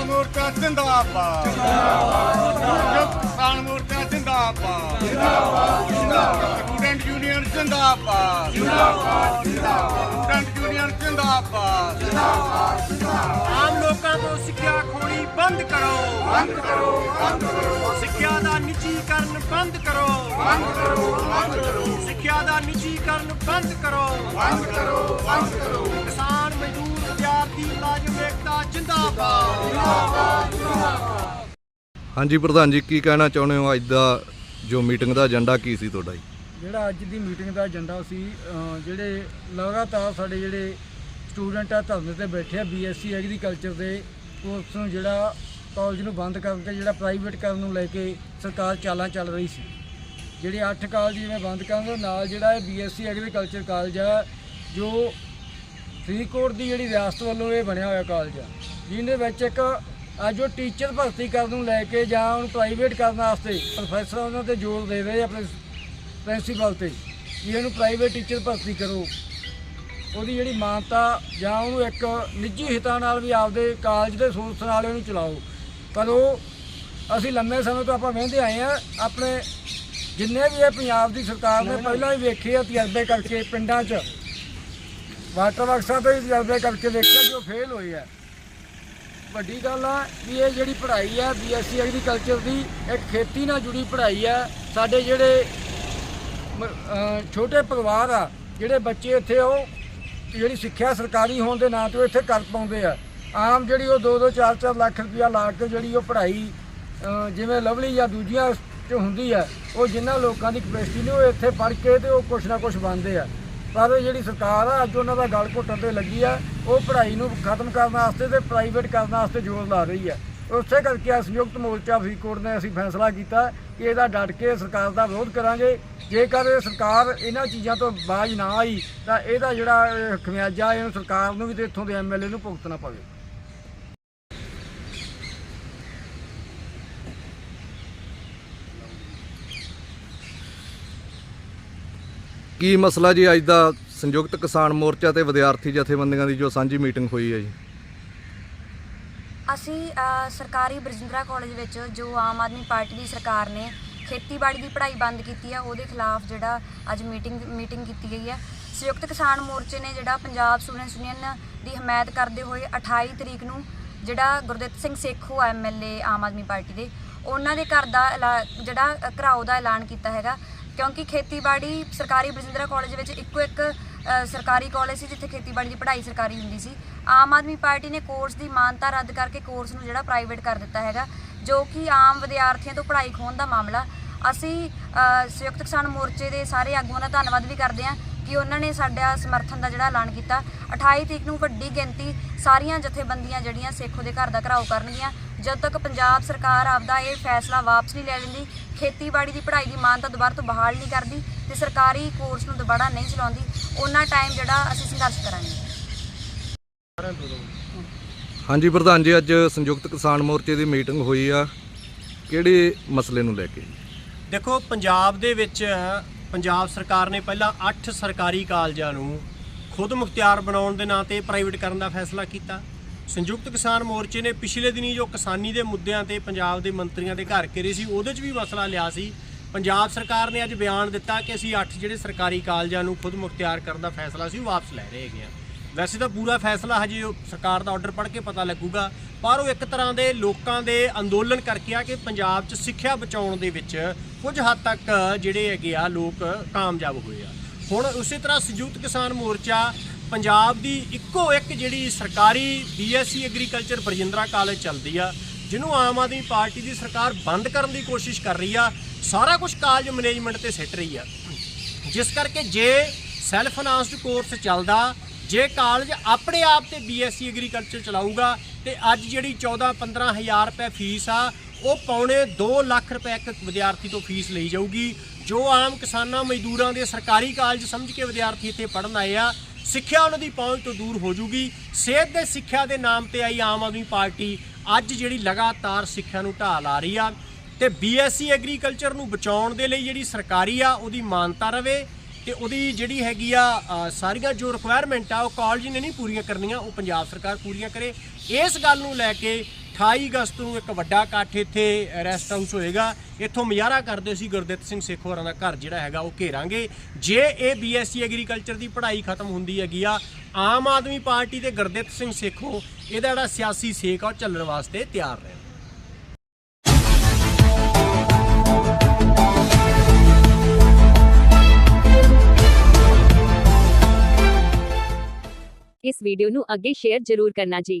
ਮੋਰਚਾ ਜਿੰਦਾਬਾਦ। ਜਿੰਦਾਬਾਦ ਕਿਸਾਨ ਮੋਰਚਾ ਜਿੰਦਾਬਾਦ। ਜਿੰਦਾਬਾਦ ਜਿੰਦਾਬਾਦ ਸਟੂਡੈਂਟ ਯੂਨੀਅਨ ਜਿੰਦਾਬਾਦ। ਜਿੰਦਾਬਾਦ ਜਿੰਦਾਬਾਦ ਸਟੂਡੈਂਟ ਯੂਨੀਅਨ ਜਿੰਦਾਬਾਦ। ਆਮ ਲੋਕਾਂ ਤੋਂ ਸਿੱਖਿਆ ਖੋਣੀ ਬੰਦ ਕਰੋ। ਬੰਦ ਕਰੋ ਬੰਦ ਕਰੋ। ਸਿੱਖਿਆ ਦਾ ਨਿੱਜੀਕਰਨ ਬੰਦ ਕਰੋ। ਬੰਦ ਕਰੋ ਬੰਦ ਕਰੋ। ਸਿੱਖਿਆ ਦਾ ਨਿੱਜੀਕਰਨ ਬੰਦ ਕਰੋ। ਬੰਦ ਕਰੋ ਬੰਦ ਕਰੋ। ਕਿਸਾਨ ਮਜ਼ਦੂਰ ਵਿਦਿਆਰਥੀ ਮੁਲਾਜ਼ਮ ਏਕਤਾ ਜਿੰਦਾਬਾਦ। ਹਾਂਜੀ ਪ੍ਰਧਾਨ ਜੀ ਕੀ ਕਹਿਣਾ ਚਾਹੁੰਦੇ ਹੋ ਅੱਜ ਦਾ ਜੋ ਮੀਟਿੰਗ ਦਾ ਏਜੰਡਾ ਕੀ ਸੀ ਤੁਹਾਡਾ ਜੀ? ਜਿਹੜਾ ਅੱਜ ਦੀ ਮੀਟਿੰਗ ਦਾ ਏਜੰਡਾ ਸੀ ਜਿਹੜੇ ਲਗਾਤਾਰ ਸਾਡੇ ਜਿਹੜੇ ਸਟੂਡੈਂਟ ਆ ਧਰਨੇ ਤੇ ਬੈਠੇ ਆ ਬੀਐਸਸੀ ਐਗਰੀਕਲਚਰ ਦੇ ਕੋਰਸ ਨੂੰ ਜਿਹੜਾ ਕਾਲਜ ਨੂੰ ਬੰਦ ਕਰਨ ਤੇ ਜਿਹੜਾ ਪ੍ਰਾਈਵੇਟ ਕਰਨ ਨੂੰ ਲੈ ਕੇ ਸਰਕਾਰ ਚਾਲਾਂ ਚੱਲ ਰਹੀ ਸੀ। ਜਿਹੜੇ 8 ਕਾਲਜ ਜਿਵੇਂ ਬੰਦ ਕਰਨ ਦੇ ਨਾਲ ਜਿਹੜਾ ਇਹ ਬੀਐਸਸੀ ਐਗਰੀਕਲਚਰ ਕਾਲਜ ਆ ਜੋ ਫਰੀਦਕੋਟ ਦੀ ਜਿਹੜੀ ਰਿਆਸਤ ਵੱਲੋਂ ਇਹ ਬਣਿਆ ਹੋਇਆ ਕਾਲਜ ਆ ਜਿਹਦੇ ਵਿੱਚ ਇੱਕ ਅੱਜ ਉਹ ਟੀਚਰ ਭਰਤੀ ਕਰਨ ਨੂੰ ਲੈ ਕੇ ਜਾਂ ਉਹਨੂੰ ਪ੍ਰਾਈਵੇਟ ਕਰਨ ਵਾਸਤੇ ਪ੍ਰੋਫੈਸਰ ਉਹਨਾਂ ਤੇ ਜ਼ੋਰ ਦੇ ਰਹੇ ਆ ਆਪਣੇ ਪ੍ਰਿੰਸੀਪਲ ਤੇ ਕਿ ਇਹਨੂੰ ਪ੍ਰਾਈਵੇਟ ਟੀਚਰ ਭਰਤੀ ਕਰੋ। ਉਹਦੀ ਜਿਹੜੀ ਮਾਨਤਾ ਜਾਂ ਉਹਨੂੰ ਇੱਕ ਨਿੱਜੀ ਹਿੱਤਾਂ ਨਾਲ ਵੀ ਆਪਦੇ ਕਾਲਜ ਦੇ ਸੋਰਸ ਨਾਲ ਇਹਨੂੰ ਚਲਾਓ। ਪਰ ਉਹ ਅਸੀਂ ਲੰਮੇ ਸਮੇਂ ਤੋਂ ਆਪਾਂ ਵਹਿੰਦੇ ਆਏ ਆ ਆਪਣੇ ਜਿੰਨੇ ਵੀ ਇਹ ਪੰਜਾਬ ਦੀ ਸਰਕਾਰ ਨੇ ਪਹਿਲਾਂ ਹੀ ਵੇਖੇ ਆ ਤਜਰਬੇ ਕਰਕੇ ਪਿੰਡਾਂ 'ਚ ਵਾਟਰ ਵਰਕਸਾਂ ਤੇ ਵੀ ਤਜਰਬੇ ਕਰਕੇ ਵੇਖਿਆ ਉਹ ਫੇਲ ਹੋਏ ਹੈ। ਵੱਡੀ ਗੱਲ ਆ ਵੀ ਇਹ ਜਿਹੜੀ ਪੜ੍ਹਾਈ ਆ ਬੀਐਸਸੀ ਐਗਰੀਕਲਚਰ ਦੀ ਇੱਕ ਖੇਤੀ ਨਾਲ ਜੁੜੀ ਪੜ੍ਹਾਈ ਆ। ਸਾਡੇ ਜਿਹੜੇ ਛੋਟੇ ਪਰਿਵਾਰ ਆ, ਜਿਹੜੇ ਬੱਚੇ ਇੱਥੇ ਉਹ ਜਿਹੜੀ ਸਿੱਖਿਆ ਸਰਕਾਰੀ ਹੋਣ ਦੇ ਨਾਂ ਤੋਂ ਇੱਥੇ ਕਰ ਪਾਉਂਦੇ ਆ। ਆਮ ਜਿਹੜੀ ਉਹ 2-2 4-4 ਲੱਖ ਰੁਪਇਆ ਲਾ ਕੇ ਜਿਹੜੀ ਉਹ ਪੜ੍ਹਾਈ ਜਿਵੇਂ ਲਵਲੀ ਜਾਂ ਦੂਜੀਆਂ ਚ ਹੁੰਦੀ ਆ, ਉਹ ਜਿਨ੍ਹਾਂ ਲੋਕਾਂ ਦੀ ਕਪੈਸਿਟੀ ਨੇ ਉਹ ਇੱਥੇ ਪੜ੍ਹ ਕੇ ਤੇ ਉਹ ਕੁਛ ਨਾ ਕੁਛ ਬਣਦੇ ਆ। ਪਰ ਜਿਹੜੀ ਸਰਕਾਰ ਆ, ਅੱਜ ਉਹਨਾਂ ਦਾ ਗਲ ਘੁੱਟਣ ਤੇ ਲੱਗੀ ਆ, ਉਹ ਪੜ੍ਹਾਈ ਨੂੰ ਖਤਮ ਕਰਨ ਵਾਸਤੇ ਤੇ ਪ੍ਰਾਈਵੇਟ ਕਰਨ ਵਾਸਤੇ ਜ਼ੋਰ ਲਾ ਰਹੀ ਆ। ਉਸੇ ਕਰਕੇ ਸੰਯੁਕਤ ਮੋਰਚਾ ਫਰੀਦਕੋਟ ਨੇ ਅਸੀਂ ਫੈਸਲਾ ਕੀਤਾ ਕਿ ਇਹਦਾ ਡਟ ਕੇ ਸਰਕਾਰ ਦਾ ਵਿਰੋਧ ਕਰਾਂਗੇ। ਜੇਕਰ ਇਹ ਸਰਕਾਰ ਇਹਨਾਂ ਚੀਜ਼ਾਂ ਤੋਂ ਬਾਜ ਨਾ ਆਈ, ਤਾਂ ਇਹਦਾ ਜਿਹੜਾ ਖਮਿਆਜਾ ਇਹਨੂੰ ਸਰਕਾਰ ਨੂੰ ਵੀ ਤੇ ਇੱਥੋਂ ਦੇ ਐਮਐਲਏ ਨੂੰ ਭੁਗਤਣਾ ਪਵੇ। ਕੀ ਮਸਲਾ ਜੀ ਅੱਜ ਦਾ ਸੰਯੁਕਤ ਕਿਸਾਨ ਮੋਰਚਾ ਤੇ ਵਿਦਿਆਰਥੀ ਜਥੇਬੰਦੀਆਂ ਦੀ ਜੋ ਸਾਂਝੀ ਮੀਟਿੰਗ ਹੋਈ ਹੈ ਜੀ? ਅਸੀਂ ਸਰਕਾਰੀ ਬਰਜਿੰਦਰਾ ਕਾਲਜ ਵਿੱਚ ਜੋ ਆਮ ਆਦਮੀ ਪਾਰਟੀ ਦੀ ਸਰਕਾਰ ਨੇ ਖੇਤੀਬਾੜੀ ਦੀ ਪੜ੍ਹਾਈ ਬੰਦ ਕੀਤੀ ਹੈ ਉਹਦੇ ਖਿਲਾਫ ਜਿਹੜਾ ਅੱਜ ਮੀਟਿੰਗ ਮੀਟਿੰਗ ਕੀਤੀ ਗਈ ਹੈ ਸੰਯੁਕਤ ਕਿਸਾਨ ਮੋਰਚੇ ਨੇ ਜਿਹੜਾ ਪੰਜਾਬ ਸਟੂਡੈਂਟਸ ਯੂਨੀਅਨ ਦੀ ਹਮਾਇਤ ਕਰਦੇ ਹੋਏ 28 ਤਰੀਕ ਨੂੰ ਜਿਹੜਾ ਗੁਰਦਿੱਤ ਸਿੰਘ ਸੇਖੂ ਐਮਐਲਏ ਆਮ ਆਦਮੀ ਪਾਰਟੀ ਦੇ, ਉਹਨਾਂ ਦੇ ਘਰ ਦਾ ਐਲਾ- ਜਿਹੜਾ ਘਰਾਓ ਦਾ ਐਲਾਨ ਕੀਤਾ ਹੈਗਾ। ਕਿਉਂਕਿ ਖੇਤੀਬਾੜੀ ਸਰਕਾਰੀ ਬਰਜਿੰਦਰਾ ਕਾਲਜ ਵਿੱਚ ਇੱਕੋ ਇੱਕ ਸਰਕਾਰੀ ਕਾਲਜ ਸੀ ਜਿੱਥੇ ਖੇਤੀਬਾੜੀ ਦੀ ਪੜ੍ਹਾਈ ਸਰਕਾਰੀ ਹੁੰਦੀ ਸੀ। ਆਮ ਆਦਮੀ ਪਾਰਟੀ ਨੇ ਕੋਰਸ ਦੀ ਮਾਨਤਾ ਰੱਦ ਕਰਕੇ ਕੋਰਸ ਨੂੰ ਜਿਹੜਾ ਪ੍ਰਾਈਵੇਟ ਕਰ ਦਿੱਤਾ ਹੈਗਾ, ਜੋ ਕਿ ਆਮ ਵਿਦਿਆਰਥੀਆਂ ਤੋਂ ਪੜ੍ਹਾਈ ਖੋਹਣ ਦਾ ਮਾਮਲਾ। ਅਸੀਂ ਸੰਯੁਕਤ ਕਿਸਾਨ ਮੋਰਚੇ ਦੇ ਸਾਰੇ ਆਗੂਆਂ ਦਾ ਧੰਨਵਾਦ ਵੀ ਕਰਦੇ ਹਾਂ ਕਿ ਉਹਨਾਂ ਨੇ ਸਾਡਾ ਸਮਰਥਨ ਦਾ ਜਿਹੜਾ ਐਲਾਨ ਕੀਤਾ। 28 ਤਰੀਕ ਨੂੰ ਵੱਡੀ ਗਿਣਤੀ ਸਾਰੀਆਂ ਜਥੇਬੰਦੀਆਂ ਜਿਹੜੀਆਂ ਸੇਖੋ ਦੇ ਘਰ ਦਾ ਘਰਾਓ ਕਰਨਗੀਆਂ। ਜਦ ਤੱਕ ਪੰਜਾਬ ਸਰਕਾਰ ਆਪਦਾ ਇਹ ਫੈਸਲਾ ਵਾਪਸ ਨਹੀਂ ਲੈ ਲੈਂਦੀ ਖੇਤੀਬਾੜੀ ਦੀ ਪੜ੍ਹਾਈ ਦੀ ਮਾਨਤਾ ਦੁਬਾਰਾ ਤੋਂ ਬਹਾਲ ਨਹੀਂ ਕਰਦੀ ਤੇ ਸਰਕਾਰੀ ਕੋਰਸ ਨੂੰ ਦੁਬਾਰਾ ਨਹੀਂ ਚਲਾਉਂਦੀ ਉਹਨਾਂ ਟਾਈਮ ਜਿਹੜਾ ਅਸੀਂ ਸੰਘਰਸ਼ ਕਰਾਂਗੇ। ਹਾਂਜੀ ਪ੍ਰਧਾਨ ਜੀ ਅੱਜ ਸੰਯੁਕਤ ਕਿਸਾਨ ਮੋਰਚੇ ਦੀ ਮੀਟਿੰਗ ਹੋਈ ਆ। ਕਿਹੜੇ ਮਸਲੇ ਨੂੰ ਲੈ ਕੇ? ਦੇਖੋ ਪੰਜਾਬ ਦੇ ਵਿੱਚ ਪੰਜਾਬ ਸਰਕਾਰ ਨੇ ਪਹਿਲਾਂ 8 ਸਰਕਾਰੀ ਕਾਲਜਾਂ ਨੂੰ ਖੁਦ ਮੁਖਤਿਆਰ ਬਣਾਉਣ ਦੇ ਨਾਂ ਤੇ ਪ੍ਰਾਈਵੇਟ ਕਰਨ ਦਾ ਫੈਸਲਾ ਕੀਤਾ। ਸੰਯੁਕਤ ਕਿਸਾਨ ਮੋਰਚੇ ਨੇ ਪਿਛਲੇ ਦਿਨੀ ਜੋ ਕਿਸਾਨੀ ਦੇ ਮੁੱਦਿਆਂ ਤੇ ਪੰਜਾਬ ਦੇ ਮੰਤਰੀਆਂ ਦੇ ਘਰ ਘੇਰੇ ਸੀ, ਉਹਦੇ 'ਚ ਵੀ ਮਸਲਾ ਲਿਆ ਸੀ। ਪੰਜਾਬ ਸਰਕਾਰ ਨੇ ਅੱਜ ਬਿਆਨ ਦਿੱਤਾ ਕਿ ਅਸੀਂ 8 ਜਿਹੜੇ ਸਰਕਾਰੀ ਕਾਲਜਾਂ ਨੂੰ ਖੁਦ ਮੁਖਤਿਆਰ ਕਰਨ ਦਾ ਫੈਸਲਾ ਸੀ, ਉਹ ਵਾਪਸ ਲੈ ਰਹੇ ਹੈਗੇ ਆ। ਵੈਸੇ ਤਾਂ ਪੂਰਾ ਫੈਸਲਾ ਹਜੇ ਉਹ ਸਰਕਾਰ ਦਾ ਆਰਡਰ ਪੜ੍ਹ ਕੇ ਪਤਾ ਲੱਗੂਗਾ, ਪਰ ਉਹ ਇੱਕ ਤਰ੍ਹਾਂ ਦੇ ਲੋਕਾਂ ਦੇ ਅੰਦੋਲਨ ਕਰਕੇ ਆ ਕਿ ਪੰਜਾਬ 'ਚ ਸਿੱਖਿਆ ਬਚਾਉਣ ਦੇ ਵਿੱਚ ਕੁਝ ਹੱਦ ਤੱਕ ਜਿਹੜੇ ਹੈਗੇ ਆ, ਲੋਕ ਕਾਮਯਾਬ ਹੋਏ ਆ। ਹੁਣ ਉਸੇ ਤਰ੍ਹਾਂ ਸੰਯੁਕਤ ਕਿਸਾਨ ਮੋਰਚਾ ਪੰਜਾਬ ਦੀ ਇੱਕੋ ਇੱਕ ਜਿਹੜੀ ਸਰਕਾਰੀ ਬੀਐਸਸੀ ਐਗਰੀਕਲਚਰ ਬਰਜਿੰਦਰਾ ਕਾਲਜ ਚੱਲਦੀ ਆ, ਜਿਹਨੂੰ ਆਮ ਆਦਮੀ ਪਾਰਟੀ ਦੀ ਸਰਕਾਰ ਬੰਦ ਕਰਨ ਦੀ ਕੋਸ਼ਿਸ਼ ਕਰ ਰਹੀ ਆ, ਸਾਰਾ ਕੁਝ ਕਾਲਜ ਮੈਨੇਜਮੈਂਟ ਤੇ ਸਿੱਟ ਰਹੀ ਆ। ਜਿਸ ਕਰਕੇ ਜੇ ਸੈਲਫ ਫਾਈਨਾਂਸਡ ਕੋਰਸ ਚੱਲਦਾ, ਜੇ ਕਾਲਜ ਆਪਣੇ ਆਪ ਤੇ ਬੀਐਸਸੀ ਐਗਰੀਕਲਚਰ ਚਲਾਊਗਾ, ਤੇ ਅੱਜ ਜਿਹੜੀ 14 15000 ਰੁਪਏ ਫੀਸ ਆ, ਉਹ ਪੌਣੇ 2 ਲੱਖ ਰੁਪਏ ਇੱਕ ਵਿਦਿਆਰਥੀ ਤੋਂ ਫੀਸ ਲਈ ਜਾਊਗੀ, ਜੋ ਆਮ ਕਿਸਾਨਾਂ ਮਜ਼ਦੂਰਾਂ ਦੇ ਸਰਕਾਰੀ ਕਾਲਜ ਸਮਝ ਕੇ ਵਿਦਿਆਰਥੀ ਇੱਥੇ ਪੜ੍ਹਨ ਆਏ ਆ ਸਿੱਖਿਆ ਉਹਨਾਂ ਦੀ ਪਹੁੰਚ ਤੋਂ ਦੂਰ ਹੋ ਜੂਗੀ। ਸਿਹਤ ਦੇ ਸਿੱਖਿਆ ਦੇ ਨਾਮ ਤੇ ਆਈ ਆਮ ਆਦਮੀ ਪਾਰਟੀ ਅੱਜ ਜਿਹੜੀ ਲਗਾਤਾਰ ਸਿੱਖਿਆ ਨੂੰ ਢਾਲ ਆ ਰਹੀ ਆ ਤੇ ਬੀਐਸਸੀ ਐਗਰੀਕਲਚਰ ਨੂੰ ਬਚਾਉਣ ਦੇ ਲਈ ਜਿਹੜੀ ਸਰਕਾਰੀ ਆ, ਉਹਦੀ ਮਾਨਤਾ ਰਵੇ ਤੇ ਉਹਦੀ ਜਿਹੜੀ ਹੈਗੀ ਆ ਸਾਰੀਆਂ ਜੋ ਰਿਕੁਆਇਰਮੈਂਟ ਆ, ਉਹ ਕਾਲਜ ਨੇ ਨਹੀਂ ਪੂਰੀਆਂ ਕਰਨੀਆਂ, ਉਹ ਪੰਜਾਬ ਸਰਕਾਰ ਪੂਰੀਆਂ ਕਰੇ। ਇਸ ਗੱਲ ਨੂੰ ਲੈ ਕੇ 28 ਅਗਸਤ ਨੂੰ ਇੱਕ ਵੱਡਾ ਇਕੱਠ ਇੱਥੇ ਰੈਸਟ ਹਾਊਸ ਹੋਏਗਾ। ਇੱਥੋਂ ਮੁਜ਼ਾਹਰਾ ਕਰਦੇ ਸੀ ਗੁਰਦਿੱਤ ਸਿੰਘ ਸੇਖੋ ਹੋਰਾਂ ਦਾ ਘਰ ਜਿਹੜਾ ਹੈਗਾ, ਉਹ ਘੇਰਾਂਗੇ। ਜੇ ਇਹ ਬੀਐਸਸੀ ਐਗਰੀਕਲਚਰ ਦੀ ਪੜ੍ਹਾਈ ਖਤਮ ਹੁੰਦੀ ਹੈਗੀ ਆ, ਆਮ ਆਦਮੀ ਪਾਰਟੀ ਤੇ ਗੁਰਦਿੱਤ ਸਿੰਘ ਸੇਖੋ, ਇਹਦਾ ਜਿਹੜਾ ਸਿਆਸੀ ਸੇਕ ਆ, ਉਹ ਚੱਲਣ ਵਾਸਤੇ ਤਿਆਰ ਰਹਿਣ ਇਸ ਵੀਡੀਓ ਨੂੰ ਅੱਗੇ ਸ਼ੇਅਰ ਜ਼ਰੂਰ ਕਰਨਾ ਜੀ।